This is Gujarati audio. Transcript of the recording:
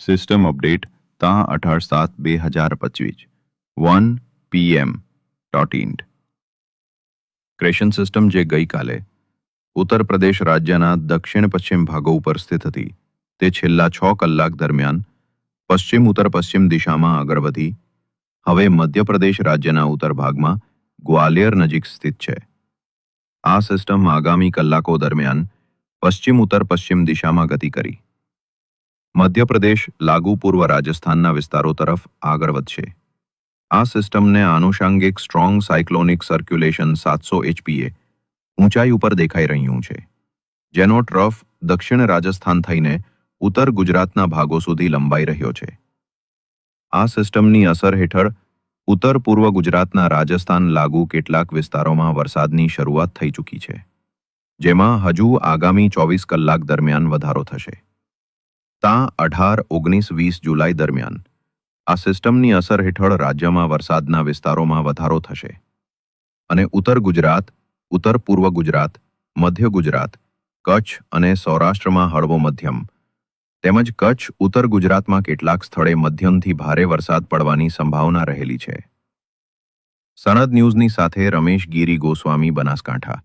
સિસ્ટમ અપડેટ તા અઢાર સાત બે હજાર પચીસ વન પીએમ ડોટ ઇન ક્રેશન સિસ્ટમ જે ગઈકાલે ઉત્તર પ્રદેશ રાજ્યના દક્ષિણ પશ્ચિમ ભાગો ઉપર સ્થિત હતી. તે છેલ્લા છ કલાક દરમિયાન પશ્ચિમ ઉત્તર પશ્ચિમ દિશામાં આગળ વધી. હવે મધ્યપ્રદેશ રાજ્યના ઉત્તર ભાગમાં ગ્વાલિયર નજીક સ્થિત છે. આ સિસ્ટમ આગામી કલાકો દરમિયાન પશ્ચિમ ઉત્તર પશ્ચિમ દિશામાં ગતિ કરી. મધ્યપ્રદેશ લાગુ પૂર્વ રાજસ્થાનના વિસ્તારો તરફ આગળ વધશે. આ સિસ્ટમને આનુષાંગિક સ્ટ્રોંગ સાયક્લોનિક સર્ક્યુલેશન સાતસો એચપીએ ઊંચાઈ ઉપર દેખાઈ રહ્યું છે. જેનો ટ્રફ દક્ષિણ રાજસ્થાન થઈને ઉત્તર ગુજરાતના ભાગો સુધી લંબાઈ રહ્યો છે. આ સિસ્ટમની અસર હેઠળ ઉત્તર પૂર્વ ગુજરાતના રાજસ્થાન લાગુ કેટલાક વિસ્તારોમાં વરસાદની શરૂઆત થઈ ચૂકી છે, જેમાં હજુ આગામી ચોવીસ કલાક દરમિયાન વધારો થશે. તા અઢાર ઓગણીસ વીસ જુલાઈ દરમિયાન, આ સિસ્ટમની અસર હેઠળ રાજ્યમાં વરસાદના વિસ્તારોમાં વધારો થશે. અને ઉત્તર ગુજરાત, ઉત્તર પૂર્વ ગુજરાત, મધ્ય ગુજરાત, કચ્છ અને સૌરાષ્ટ્રમાં હળવો મધ્યમ. તેમજ કચ્છ, ઉત્તર ગુજરાતમાં કેટલાક સ્થળે મધ્યમથી ભારે વરસાદ પડવાની સંભાવના રહેલી છે. સનદ ન્યૂઝની સાથે રમેશ ગીરી ગોસ્વામી બનાસકાંઠા.